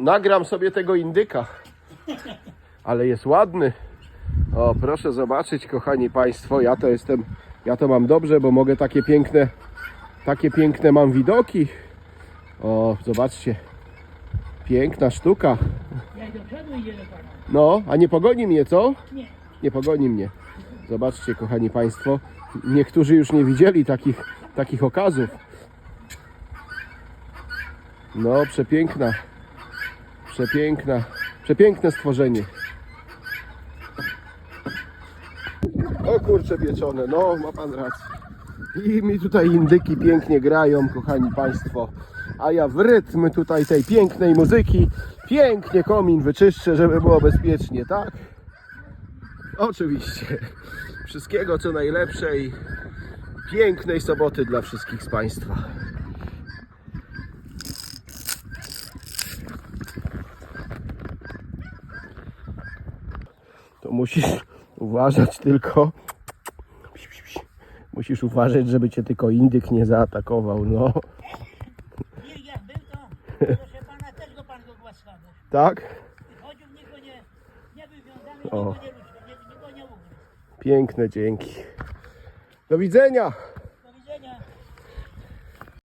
nagram sobie tego indyka. Ale jest ładny. O, proszę zobaczyć, kochani Państwo, ja to jestem, ja to mam dobrze, bo mogę takie piękne, takie piękne mam widoki. O, zobaczcie. Piękna sztuka. No, a nie pogoni mnie, co? Nie. Nie pogoni mnie. Zobaczcie, kochani Państwo, niektórzy już nie widzieli takich, takich okazów. No, przepiękna. Przepiękna. Przepiękne stworzenie. O kurcze pieczone, no ma pan rację. I mi tutaj indyki pięknie grają, kochani Państwo. A ja w rytm tutaj tej pięknej muzyki pięknie komin wyczyszczę, żeby było bezpiecznie, tak? Oczywiście. Wszystkiego co najlepsze i pięknej soboty dla wszystkich z Państwa. To musisz uważać tylko. Musisz uważać, żeby cię tylko indyk nie zaatakował, no. Nie, jak był to, proszę pana, też go pan go głaskał. Tak? Chodził, nikt go nie, nie nikt O. go nie ruszał, nikt, nikt go nie ugryzł. Piękne dzięki. Do widzenia.